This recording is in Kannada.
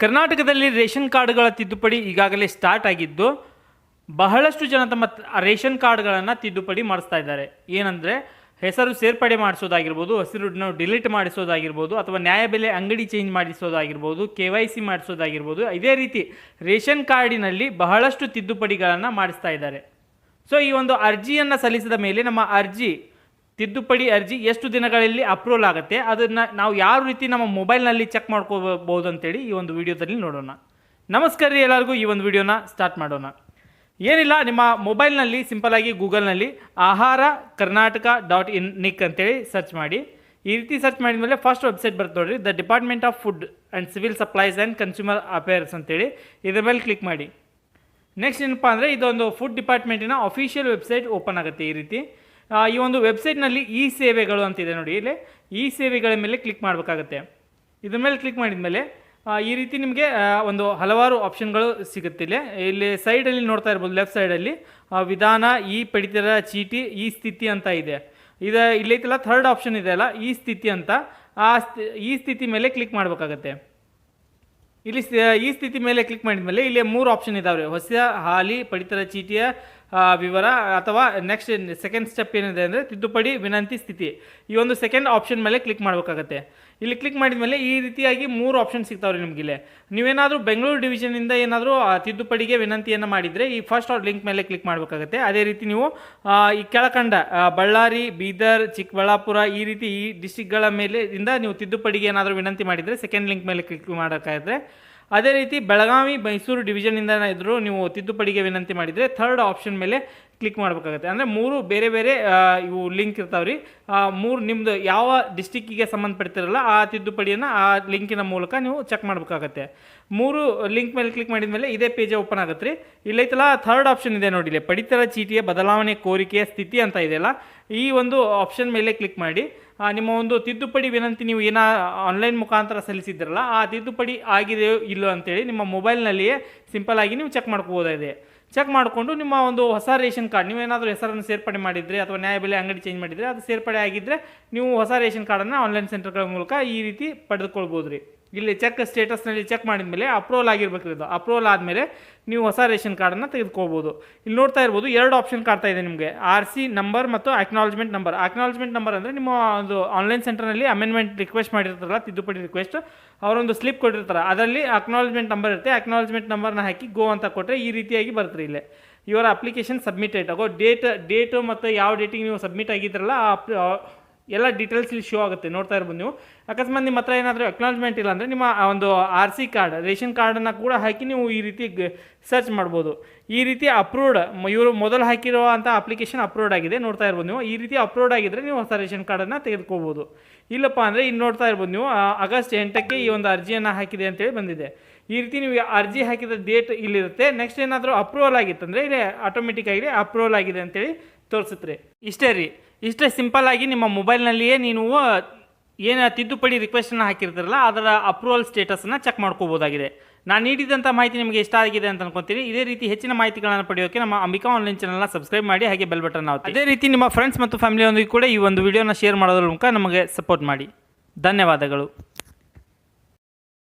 ಕರ್ನಾಟಕದಲ್ಲಿ ರೇಷನ್ ಕಾರ್ಡ್ಗಳ ತಿದ್ದುಪಡಿ ಈಗಾಗಲೇ ಸ್ಟಾರ್ಟ್ ಆಗಿದ್ದು, ಬಹಳಷ್ಟು ಜನ ತಮ್ಮ ರೇಷನ್ ಕಾರ್ಡ್ಗಳನ್ನು ತಿದ್ದುಪಡಿ ಮಾಡಿಸ್ತಾ ಇದ್ದಾರೆ. ಏನಂದರೆ, ಹೆಸರು ಸೇರ್ಪಡೆ ಮಾಡಿಸೋದಾಗಿರ್ಬೋದು, ಹೆಸರನ್ನು ಡಿಲೀಟ್ ಮಾಡಿಸೋದಾಗಿರ್ಬೋದು, ಅಥವಾ ನ್ಯಾಯಬೆಲೆ ಅಂಗಡಿ ಚೇಂಜ್ ಮಾಡಿಸೋದಾಗಿರ್ಬೋದು, ಕೆ ವೈ ಸಿ ಮಾಡಿಸೋದಾಗಿರ್ಬೋದು, ಇದೇ ರೀತಿ ರೇಷನ್ ಕಾರ್ಡಿನಲ್ಲಿ ಬಹಳಷ್ಟು ತಿದ್ದುಪಡಿಗಳನ್ನು ಮಾಡಿಸ್ತಾ ಇದ್ದಾರೆ. ಸೊ, ಈ ಒಂದು ಅರ್ಜಿಯನ್ನು ಸಲ್ಲಿಸಿದ ಮೇಲೆ ನಮ್ಮ ಅರ್ಜಿ ತಿದ್ದುಪಡಿ ಅರ್ಜಿ ಎಷ್ಟು ದಿನಗಳಲ್ಲಿ ಅಪ್ರೂವಲ್ ಆಗುತ್ತೆ, ಅದನ್ನು ನಾವು ಯಾವ ರೀತಿ ನಮ್ಮ ಮೊಬೈಲ್ನಲ್ಲಿ ಚೆಕ್ ಮಾಡ್ಕೋಬಹುದು ಅಂತೇಳಿ ಈ ಒಂದು ವಿಡಿಯೋದಲ್ಲಿ ನೋಡೋಣ. ನಮಸ್ಕಾರ ರೀ ಎಲ್ಲರಿಗೂ, ಈ ಒಂದು ವಿಡಿಯೋನ ಸ್ಟಾರ್ಟ್ ಮಾಡೋಣ. ಏನಿಲ್ಲ, ನಿಮ್ಮ ಮೊಬೈಲ್ನಲ್ಲಿ ಸಿಂಪಲಾಗಿ ಗೂಗಲ್ನಲ್ಲಿ Ahara Karnataka dot in nic ಅಂತೇಳಿ ಸರ್ಚ್ ಮಾಡಿ. ಈ ರೀತಿ ಸರ್ಚ್ ಮಾಡಿದ ಮೇಲೆ ಫಸ್ಟ್ ವೆಬ್ಸೈಟ್ ಬರ್ತದೆ ನೋಡಿರಿ, the department of food and civil supplies and consumer affairs ಅಂತೇಳಿ ಇದರ ಮೇಲೆ ಕ್ಲಿಕ್ ಮಾಡಿ. ನೆಕ್ಸ್ಟ್ ಏನಪ್ಪ ಅಂದರೆ ಇದೊಂದು ಫುಡ್ ಡಿಪಾರ್ಟ್ಮೆಂಟಿನ ಅಫಿಷಿಯಲ್ ವೆಬ್ಸೈಟ್ ಓಪನ್ ಆಗುತ್ತೆ ಈ ರೀತಿ. ಈ ಒಂದು ವೆಬ್ಸೈಟ್ನಲ್ಲಿ ಇ ಸೇವೆಗಳು ಅಂತಿದೆ ನೋಡಿ ಇಲ್ಲಿ. ಇ ಸೇವೆಗಳ ಮೇಲೆ ಕ್ಲಿಕ್ ಮಾಡಬೇಕಾಗತ್ತೆ. ಇದ್ರ ಮೇಲೆ ಕ್ಲಿಕ್ ಮಾಡಿದ ಮೇಲೆ ಈ ರೀತಿ ನಿಮಗೆ ಒಂದು ಹಲವಾರು ಆಪ್ಷನ್ಗಳು ಸಿಗುತ್ತೆ ಇಲ್ಲಿ. ಸೈಡಲ್ಲಿ ನೋಡ್ತಾ ಇರ್ಬೋದು ಲೆಫ್ಟ್ ಸೈಡಲ್ಲಿ ವಿಧಾನ, ಈ ಪಡಿತರ, ಚೀಟಿ, ಈ ಸ್ಥಿತಿ ಅಂತ ಇದೆ. ಇದು ಇಲ್ಲೈತಲ್ಲ ಥರ್ಡ್ ಆಪ್ಷನ್ ಇದೆ ಅಲ್ಲ, ಈ ಸ್ಥಿತಿ ಅಂತ. ಆ ಈ ಸ್ಥಿತಿ ಮೇಲೆ ಕ್ಲಿಕ್ ಮಾಡಬೇಕಾಗತ್ತೆ. ಇಲ್ಲಿ ಈ ಸ್ಥಿತಿ ಮೇಲೆ ಕ್ಲಿಕ್ ಮಾಡಿದ ಮೇಲೆ, ಇಲ್ಲಿ ಮೂರು ಆಪ್ಷನ್ ಇದಾವೆ ಹೊಸ, ಹಾಲಿ, ಪಡಿತರ, ಚೀಟಿಯ ವಿವರ ಅಥವಾ ನೆಕ್ಸ್ಟ್ ಸೆಕೆಂಡ್ ಸ್ಟೆಪ್ ಏನಿದೆ ಅಂದರೆ ತಿದ್ದುಪಡಿ ವಿನಂತಿ ಸ್ಥಿತಿ. ಈ ಒಂದು ಸೆಕೆಂಡ್ ಆಪ್ಷನ್ ಮೇಲೆ ಕ್ಲಿಕ್ ಮಾಡಬೇಕಾಗತ್ತೆ. ಇಲ್ಲಿ ಕ್ಲಿಕ್ ಮಾಡಿದ ಮೇಲೆ ಈ ರೀತಿಯಾಗಿ ಮೂರು ಆಪ್ಷನ್ ಸಿಗ್ತಾವ್ರಿ ನಿಮಗೆ ಇಲ್ಲಿ. ನೀವೇನಾದರೂ ಬೆಂಗಳೂರು ಡಿವಿಷನಿಂದ ಏನಾದರೂ ತಿದ್ದುಪಡಿಗೆ ವಿನಂತಿಯನ್ನು ಮಾಡಿದರೆ ಈ ಫಸ್ಟ್ ಲಿಂಕ್ ಮೇಲೆ ಕ್ಲಿಕ್ ಮಾಡಬೇಕಾಗತ್ತೆ. ಅದೇ ರೀತಿ ನೀವು ಈ ಕೆಳಕಂಡ ಬಳ್ಳಾರಿ, ಬೀದರ್, ಚಿಕ್ಕಬಳ್ಳಾಪುರ ಈ ರೀತಿ ಈ ಡಿಸ್ಟಿಕ್ಗಳ ಮೇಲೆ ಇಂದ ನೀವು ತಿದ್ದುಪಡಿಗೆ ಏನಾದರೂ ವಿನಂತಿ ಮಾಡಿದರೆ ಸೆಕೆಂಡ್ ಲಿಂಕ್ ಮೇಲೆ ಕ್ಲಿಕ್ ಮಾಡೋಕ್ಕಾದ್ರೆ ಅದೇ ರೀತಿ ಬೆಳಗಾವಿ ಮೈಸೂರು ಡಿವಿಷನಿಂದ ಇದ್ದರೂ ನೀವು ತಿದ್ದುಪಡಿಗೆ ವಿನಂತಿ ಮಾಡಿದರೆ ಥರ್ಡ್ ಆಪ್ಷನ್ ಮೇಲೆ ಕ್ಲಿಕ್ ಮಾಡಬೇಕಾಗುತ್ತೆ. ಅಂದರೆ ಮೂರು ಬೇರೆ ಬೇರೆ ಇವು ಲಿಂಕ್ ಇರ್ತಾವೆ ರೀ. ಮೂರು ನಿಮ್ಮದು ಯಾವ ಡಿಸ್ಟಿಕ್ಕಿಗೆ ಸಂಬಂಧಪಡ್ತಿರಲ್ಲ ಆ ತಿದ್ದುಪಡಿಯನ್ನು ಆ ಲಿಂಕಿನ ಮೂಲಕ ನೀವು ಚೆಕ್ ಮಾಡಬೇಕಾಗತ್ತೆ. ಮೂರು ಲಿಂಕ್ ಮೇಲೆ ಕ್ಲಿಕ್ ಮಾಡಿದ ಮೇಲೆ ಇದೇ ಪೇಜ್ ಓಪನ್ ಆಗುತ್ತೆ ರೀ. ಇಲ್ಲೈತಲ್ಲ, ಥರ್ಡ್ ಆಪ್ಷನ್ ಇದೆ ನೋಡಿ ಇಲ್ಲಿ. ಪಡಿತರ ಚೀಟಿಯ ಬದಲಾವಣೆ ಕೋರಿಕೆಯ ಸ್ಥಿತಿ ಅಂತ ಇದೆಯಲ್ಲ, ಈ ಒಂದು ಆಪ್ಷನ್ ಮೇಲೆ ಕ್ಲಿಕ್ ಮಾಡಿ. ನಿಮ್ಮ ಒಂದು ತಿದ್ದುಪಡಿ ವಿನಂತಿ ನೀವು ಏನೋ ಆನ್ಲೈನ್ ಮುಖಾಂತರ ಸಲ್ಲಿಸಿದ್ರಲ್ಲ, ಆ ತಿದ್ದುಪಡಿ ಆಗಿದೆಯೋ ಇಲ್ಲೋ ಅಂತೇಳಿ ನಿಮ್ಮ ಮೊಬೈಲ್ನಲ್ಲಿಯೇ ಸಿಂಪಲ್ ಆಗಿ ನೀವು ಚೆಕ್ ಮಾಡ್ಕೋಬೋದಾಗಿದೆ ಚೆಕ್ ಮಾಡಿಕೊಂಡು ನಿಮ್ಮ ಒಂದು ಹೊಸ ರೇಷನ್ ಕಾರ್ಡ್ ನೀವೇನಾದರೂ ಹೆಸರನ್ನು ಸೇರ್ಪಡೆ ಮಾಡಿದರೆ ಅಥವಾ ನ್ಯಾಯಬೆಲೆ ಅಂಗಡಿ ಚೇಂಜ್ ಮಾಡಿದರೆ ಅದು ಸೇರ್ಪಡೆ ಆಗಿದ್ದರೆ ನೀವು ಹೊಸ ರೇಷನ್ ಕಾರ್ಡನ್ನು ಆನ್ಲೈನ್ ಸೆಂಟರ್ಗಳ ಮೂಲಕ ಈ ರೀತಿ ಪಡೆದುಕೊಳ್ಬೋದು ರೀ ಇಲ್ಲಿ ಚೆಕ್ ಸ್ಟೇಟಸ್ನಲ್ಲಿ ಚೆಕ್ ಮಾಡಿದ ಮೇಲೆ ಅಪ್ರೂವಲ್ ಆಗಿರ್ಬೇಕು ಇದು. ಅಪ್ರೂವಲ್ ಆದಮೇಲೆ ನೀವು ಹೊಸ ರೇಷನ್ ಕಾರ್ಡನ್ನು ತೆಗೆದುಕೋಬೋದು ಇಲ್ಲಿ ನೋಡ್ತಾ ಇರ್ಬೋದು ಎರಡು ಆಪ್ಷನ್ ಕಾಡ್ತಾ ಇದೆ ನಿಮಗೆ. ಆರ್ ಸಿ ನಂಬರ್ ಮತ್ತು ಅಕ್ನಾಲಜ್ಮೆಂಟ್ ನಂಬರ್ ಅಕ್ನಾಲಜ್ಮೆಂಟ್ ನಂಬರ್ ಅಂದರೆ ನಿಮ್ಮ ಒಂದು ಆನ್ಲೈನ್ ಸೆಂಟರ್ನಲ್ಲಿ ಅಮೆಂಡ್ಮೆಂಟ್ ರಿಕ್ವೆಸ್ಟ್ ಮಾಡಿರ್ತಾರಲ್ಲ, ತಿದ್ದುಪಡಿ ರಿಕ್ವೆಸ್ಟ್ ಅವರೊಂದು ಸ್ಲಿಪ್ ಕೊಟ್ಟಿರ್ತಾರೆ. ಅದರಲ್ಲಿ ಅಕ್ನಾಲಜ್ಮೆಂಟ್ ನಂಬರ್ ಇರುತ್ತೆ. ಅಕ್ನಾಲಜ್ಮೆಂಟ್ ನಂಬರ್ನ ಹಾಕಿ ಗೋ ಅಂತ ಕೊಟ್ಟರೆ ಈ ರೀತಿಯಾಗಿ ಬರುತ್ತೆ ಇಲ್ಲೇ. ಇವರ ಅಪ್ಲಿಕೇಶನ್ ಸಬ್ಮಿಟೆಡ್ ಆಗೋ ಡೇಟ್ ಡೇಟು ಮತ್ತು ಯಾವ ಡೇಟಿಗೆ ನೀವು ಸಬ್ಮಿಟ್ ಆಗಿದ್ರಲ್ಲ ಆ ಎಲ್ಲ ಡೀಟೇಲ್ಸ್ ಇಲ್ಲಿ ಶೋ ಆಗುತ್ತೆ, ನೋಡ್ತಾ ಇರ್ಬೋದು ನೀವು. ಅಕಸ್ಮಾತ್ ನಿಮ್ಮ ಹತ್ರ ಏನಾದರೂ ಅಕ್ನಾಲಜ್ಮೆಂಟ್ ಇಲ್ಲ ಅಂದರೆ ನಿಮ್ಮ ಒಂದು ಆರ್ ಸಿ ಕಾರ್ಡ್ ರೇಷನ್ ಕಾರ್ಡನ್ನು ಕೂಡ ಹಾಕಿ ನೀವು ಈ ರೀತಿ ಸರ್ಚ್ ಮಾಡ್ಬೋದು. ಈ ರೀತಿ ಅಪ್ರೂವ್ಡ್ ಇವರು ಮೊದಲು ಹಾಕಿರೋ ಅಂಥ ಅಪ್ಲಿಕೇಶನ್ ಅಪ್ರೂವ್ಡ್ ಆಗಿದೆ, ನೋಡ್ತಾ ಇರ್ಬೋದು ನೀವು. ಈ ರೀತಿ ಅಪ್ರೂವ್ಡ್ ಆಗಿದ್ದರೆ ನೀವು ಹೊಸ ರೇಷನ್ ಕಾರ್ಡನ್ನು ತೆಗೆದುಕೋಬೋದು. ಇಲ್ಲಪ್ಪ ಅಂದರೆ ಇಲ್ಲಿ ನೋಡ್ತಾ ಇರ್ಬೋದು ನೀವು ಆಗಸ್ಟ್ ಎಂಟಕ್ಕೆ ಈ ಒಂದು ಅರ್ಜಿಯನ್ನು ಹಾಕಿದೆ ಅಂತೇಳಿ ಬಂದಿದೆ. ಈ ರೀತಿ ನೀವು ಅರ್ಜಿ ಹಾಕಿದ ಡೇಟ್ ಇಲ್ಲಿರುತ್ತೆ. ನೆಕ್ಸ್ಟ್ ಏನಾದರೂ ಅಪ್ರೂವಲ್ ಆಗಿತ್ತಂದರೆ ಇಲ್ಲಿ ಆಟೋಮೆಟಿಕ್ ಆಗಿ ಅಪ್ರೂವಲ್ ಆಗಿದೆ ಅಂತೇಳಿ ತೋರಿಸುತ್ತೆ ಇಷ್ಟೇ ರೀ. ಇಷ್ಟೇ ಸಿಂಪಲ್ ಆಗಿ ನಿಮ್ಮ ಮೊಬೈಲ್ನಲ್ಲಿಯೇ ನೀವು ಏನು ತಿದ್ದುಪಡಿ ರಿಕ್ವೆಸ್ಟನ್ನು ಹಾಕಿರ್ತಾರಲ್ಲ, ಅದರ ಅಪ್ರೂವಲ್ ಸ್ಟೇಟಸನ್ನು ಚೆಕ್ ಮಾಡ್ಕೋಬೋದಾಗಿದೆ. ನಾನು ನೀಡಿದಂಥ ಮಾಹಿತಿ ನಿಮಗೆ ಇಷ್ಟ ಆಗಿದೆ ಅಂತ ಅನ್ಕೊಂತೀನಿ. ಇದೇ ರೀತಿ ಹೆಚ್ಚಿನ ಮಾಹಿತಿಗಳನ್ನು ಪಡೆಯೋಕೆ ನಮ್ಮ ಅಂಬಿಕಾ ಆನ್ಲೈನ್ ಚಾನಲ್ನ ಸಬ್ಸ್ಕ್ರೈಬ್ ಮಾಡಿ, ಹಾಗೆ ಬೆಲ್ ಬಟನ್ ಆಗುತ್ತೆ ಅದೇ ರೀತಿ ನಿಮ್ಮ ಫ್ರೆಂಡ್ಸ್ ಮತ್ತು ಫ್ಯಾಮಿಲಿಯೊಂದಿಗೆ ಕೂಡ ಈ ಒಂದು ವಿಡಿಯೋನ ಶೇರ್ ಮಾಡೋದ್ರ ಮೂಲಕ ನಮಗೆ ಸಪೋರ್ಟ್ ಮಾಡಿ. ಧನ್ಯವಾದಗಳು.